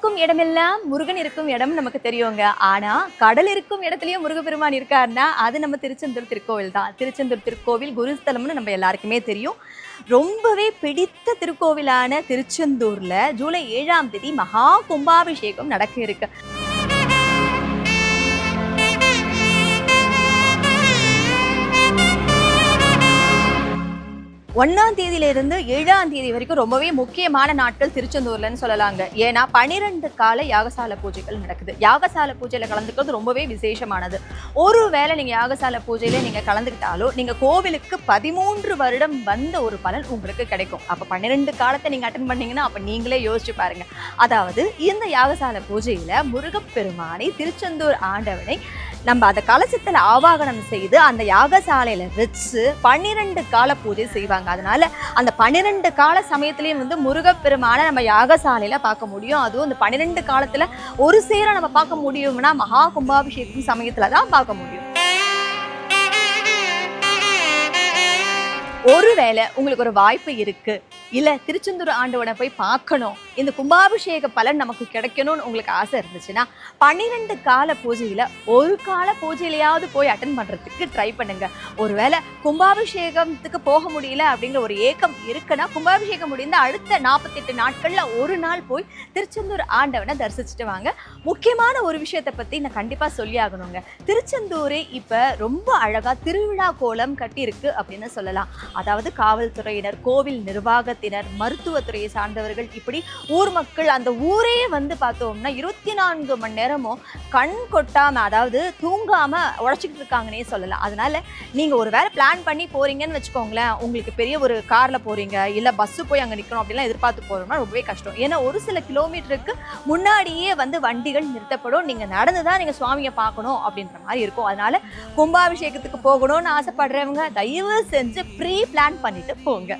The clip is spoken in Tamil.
இருக்கும் இடமெல்லாம் முருகன் இருக்கும் இடம் நமக்கு தெரியுங்க. ஆனா கடல் இருக்கும் இடத்துலயும் முருகப்பெருமான் இருக்காருன்னா அது நம்ம திருச்செந்தூர் திருக்கோவில் தான். திருச்செந்தூர் திருக்கோவில் குருஸ்தலம்னு நம்ம எல்லாருக்குமே தெரியும். ரொம்பவே பிடித்த திருக்கோவிலான திருச்செந்தூர்ல ஜூலை ஏழாம் தேதி மகா கும்பாபிஷேகம் நடக்க இருக்கு. ஒன்னாம் தேதியில இருந்து ஏழாம் தேதி வரைக்கும் ரொம்பவே முக்கியமான நாட்கள் திருச்செந்தூர்லன்னு சொல்லலாங்க. ஏன்னா பனிரெண்டு கால யாகசால பூஜைகள் நடக்குது. யாகசால பூஜையில கலந்துக்கிறது ரொம்பவே விசேஷமானது. ஒரு வேளை நீங்க யாகசால பூஜையில நீங்க கலந்துக்கிட்டாலோ நீங்க கோவிலுக்கு பதிமூன்று வருடம் வந்த ஒரு பலன் உங்களுக்கு கிடைக்கும். அப்ப பன்னிரெண்டு காலத்தை நீங்க அட்டன் பண்ணீங்கன்னா அப்ப நீங்களே யோசிச்சு பாருங்க. அதாவது இந்த யாகசால பூஜையில முருகப்பெருமானை திருச்செந்தூர் ஆண்டவனை நம்ம அந்த கலசத்தில் ஆவாகனம் செய்து அந்த யாகசாலையில் வச்சு பன்னிரெண்டு கால பூஜை செய்வாங்க. அதனால அந்த பன்னிரெண்டு கால சமயத்துலேயும் வந்து முருகப்பெருமான நம்ம யாகசாலையில் பார்க்க முடியும். அதுவும் அந்த பன்னிரெண்டு காலத்தில் ஒரு சேர நம்ம பார்க்க முடியும்னா மகா கும்பாபிஷேகம் சமயத்தில் தான் பார்க்க முடியும். ஒருவேளை உங்களுக்கு ஒரு வாய்ப்பு இருக்குது இல்லை திருச்செந்தூர் ஆண்டவனை போய் பார்க்கணும். இந்த கும்பாபிஷேக பலன் நமக்கு கிடைக்கணும்னு உங்களுக்கு ஆசை இருந்துச்சுன்னா பன்னிரெண்டு கால பூஜையில் ஒரு கால பூஜையிலையாவது போய் அட்டன் பண்ணுறதுக்கு ட்ரை பண்ணுங்க. ஒருவேளை கும்பாபிஷேகத்துக்கு போக முடியல அப்படிங்கிற ஒரு ஏக்கம் இருக்குன்னா கும்பாபிஷேகம் முடிந்த அடுத்த நாற்பத்தெட்டு நாட்களில் ஒரு நாள் போய் திருச்செந்தூர் ஆண்டவனை தரிசிச்சுட்டு வாங்க. முக்கியமான ஒரு விஷயத்தை பற்றி நான் கண்டிப்பாக சொல்லி ஆகணுங்க. திருச்செந்தூரே இப்போ ரொம்ப அழகாக திருவிழா கோலம் கட்டியிருக்கு அப்படின்னு சொல்லலாம். அதாவது காவல்துறையினர் கோவில் குடும்பத்தினர் மருத்துவத்துறையை சார்ந்தவர்கள் இப்படி ஊர் மக்கள் அந்த ஊரே வந்து பார்த்தோம்னா இருபத்தி நான்கு மணி நேரமும் கண் கொட்டாம அதாவது தூங்காம உழைச்சிக்கிட்டு இருக்காங்கன்னே சொல்லலாம். அதனால நீங்க ஒரு வேளை பிளான் பண்ணி போறீங்கன்னு வச்சுக்கோங்களேன். உங்களுக்கு பெரிய ஒரு கார்ல போறீங்க இல்ல பஸ் போய் அங்க நிக்கணும் அப்படிலாம் எதிர்பார்த்து போறோம்னா ரொம்பவே கஷ்டம். ஏன்னா ஒரு சில கிலோமீட்டருக்கு முன்னாடியே வந்து வண்டிகள் நிறுத்தப்படும். நீங்க நடந்து தான் நீங்க சுவாமியை பார்க்கணும் அப்படின்ற மாதிரி இருக்கும். அதனால கும்பாபிஷேகத்துக்கு போகணும்னு ஆசைப்படுறவங்க தயவு செஞ்சு ப்ரீ பிளான் பண்ணிட்டு போங்க.